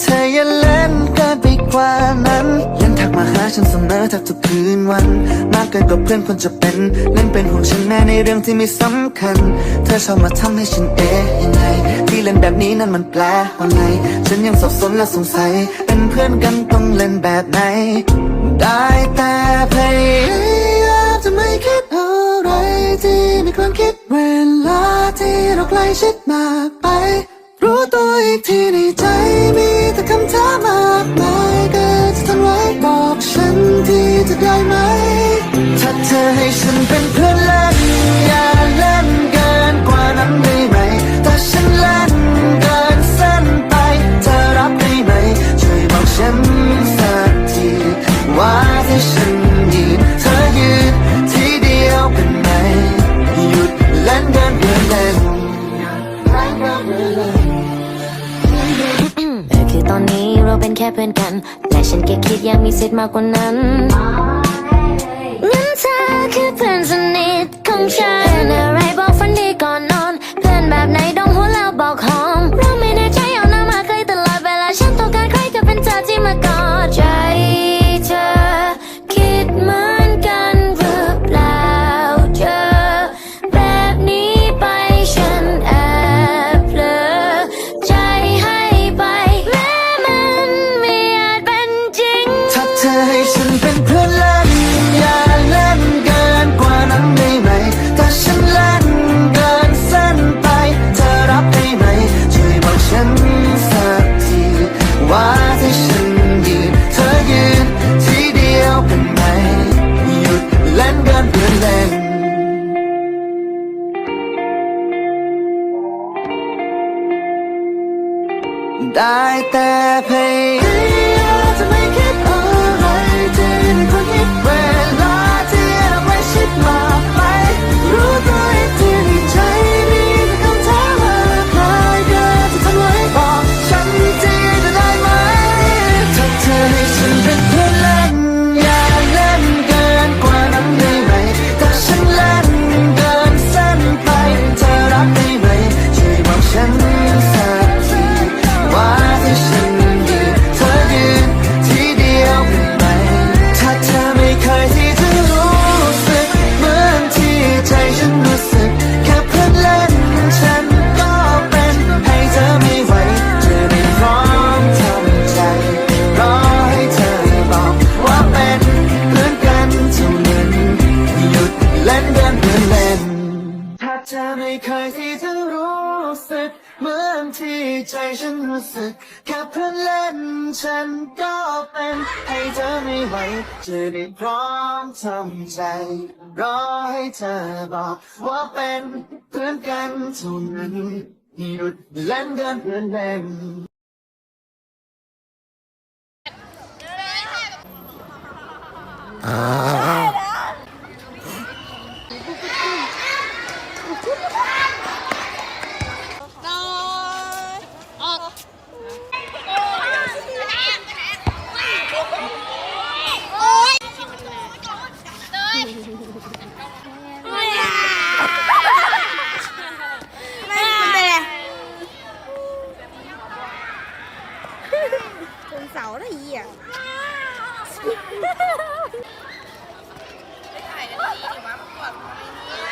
เธออย่าเล่นเกินไปกว่านั้น ยังทักมาหาฉันเสมอทักทุกคืนวัน มากเกินกว่าเพื่อนควรจะเป็น เล่นเป็นห่วงฉันแม้ในเรื่องที่ไม่สำคัญ เธอชอบมาทำให้ฉันเอ๊ะยังไง ที่เล่นแบบนี้นั้นมันแปลว่าไง ฉันยังสับสนและสงสัย เป็นเพื่อนกันต้องเล่นแบบไหน ได้แต่พยายามจะไม่คิดอะไรที่ไม่ควรคิดเวลาที่เราใกล้ชิดมากไปรู้ตัวอีกทีในใจมี แต่คำถามากมายเกิดจะทนไว้บอกฉันที่จะได้ไหม ถ้าเธอให้ฉันเป็นเพื่อน เป็นแค่เพื่อนกัน และฉันแค่คิดอยากมีสิทธิ์มากกว่านั้นงั้น ฉันยืนเธอยืนที่เดียวเป็นไหมหยุดเล่นกันเพื่อเล่นได้แต่พยายาม ใจฉันรู้สึกแค่เพื่อนเล่นฉันก็เป็นให้เธอไม่ไหวจะได้พร้อมทำใจ รอให้เธอบอกว่าเป็นเพื่อนกันเท่านั้นหยุดเล่นเดินเพื่อนเล่นน้ ไม่ถ่ายกันดีดีวะมันกวดทำไเนี่ย